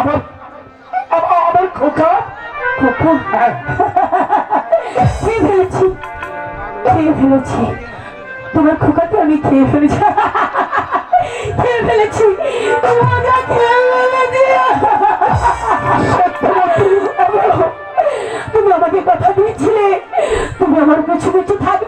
আমার আমার খোকা খোকা। হ্যাঁ খেয়ে ফেলেছি খেয়ে ফেলেছি। তোমার খোকাকে আমি খেয়ে ফেলেছি। খেয়ে ফেলেছি। খেয়ে ফেলেছি। তুমি আমাকে কথা দিয়েছিলে। তুমি আমার পিছু পিছু থাকবে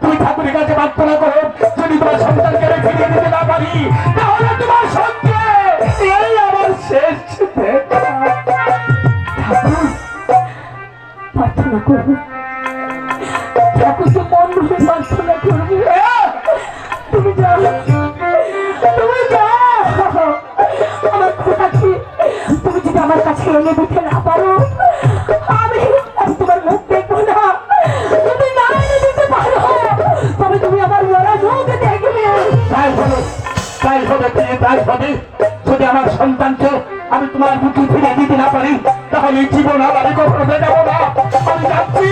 তুমি ঠাকুরের কাছে প্রার্থনা করো যদি তোমার সন্তানকে আমি ফিরিয়ে দিতে না পারি, তাহলে তোমার এই আমার শেষ প্রার্থনা করব। তুমি তুমি যাও। আমার খোকাকে তুমি যদি আমার কাছে এনে দিতে না পারো হবে প্রিয়, তাই হবে। যদি আমার সন্তানকে আমি তোমার বুকে ফিরে দিতে না পারি তাহলে জীবন আমার কখনো যাব না। আমি যাচ্ছি।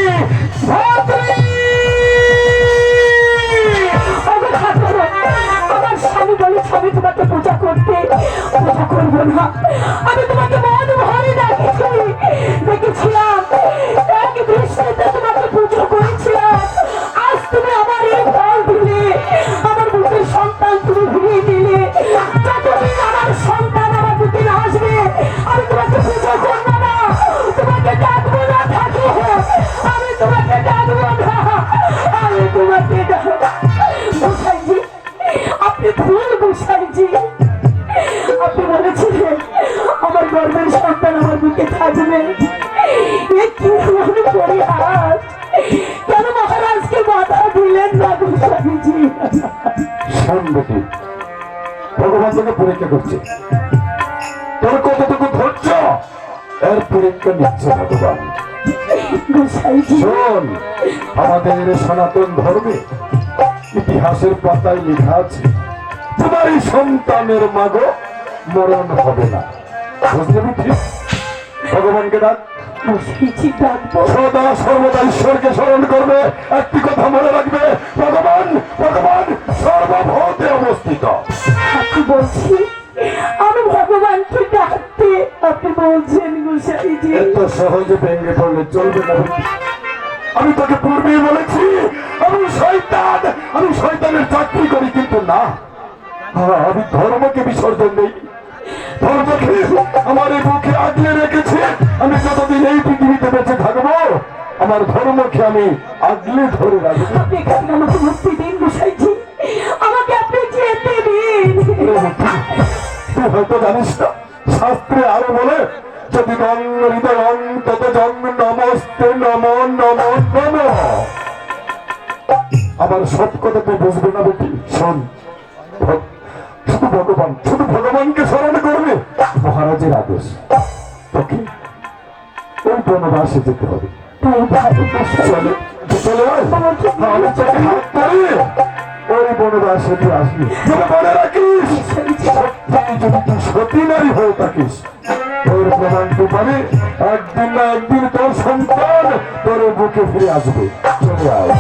বুকে এ কি পরিহাস কেন মহারাজকে বাধা দিলেন না গোসাইজি শোন ভগবান তোকে পরীক্ষা করছে। তোর কতটুকু ধৈর্য? এর পরীক্ষা নিচ্ছে ভগবান। শোন আমাদের সনাতন ধর্মে ইতিহাসের পাতায় লেখা আছে তোমার সন্তানের মাগো মরণ হবে না। বুঝলে বুঝি ভগবানকে ডাক। সদা সর্বদা ঈশ্বরকে স্মরণ করবে। একটি কথা মনে রাখবে। ভগবান ভগবান সর্বভূতে অবস্থিত। বলছি আমি ভগবানকে ডাকতে আপনি বলছেন গোসাইজি এত সহজে ভেঙে পড়লে চলবে না। আমি তোকে পূর্বেই বলেছি আমি শয়তান আমি শয়তানের চাকরি করি কিন্তু না। আমি ধর্মকে বিসর্জন দেই। ধর্মকে আমার এই বুকে আগলে রেখেছি। আমি যতদিন এই পৃথিবীতে বেঁচে থাকব আমার ধর্মকে আমি আগলে ধরে রাখব। আমাকে মুক্তি দিন গোসাইজি? আমাকে আপনি যেতে দিন। তুই হয়তো জানিস না শাস্ত্রে আরও বলে যদি গং হৃদয়ং তত জং নমস্তে নম নম নম। আবার সব কথা তুই বুঝবে না বেটি শোন। শুধু ভগবান শুধু মহারাজের আদেশ। তোকে ওই বনবাসে যেতে হবে। চলে চলে ওই বনবাসে তুই আসবি। মনে রাখিস যদি তুই সতী নারী হয়ে থাকিস, তোর প্রমাণ তুই পাবি। একদিন না একদিন তোর সন্তান তোর বুকে ফিরে আসবে। চলে আয়।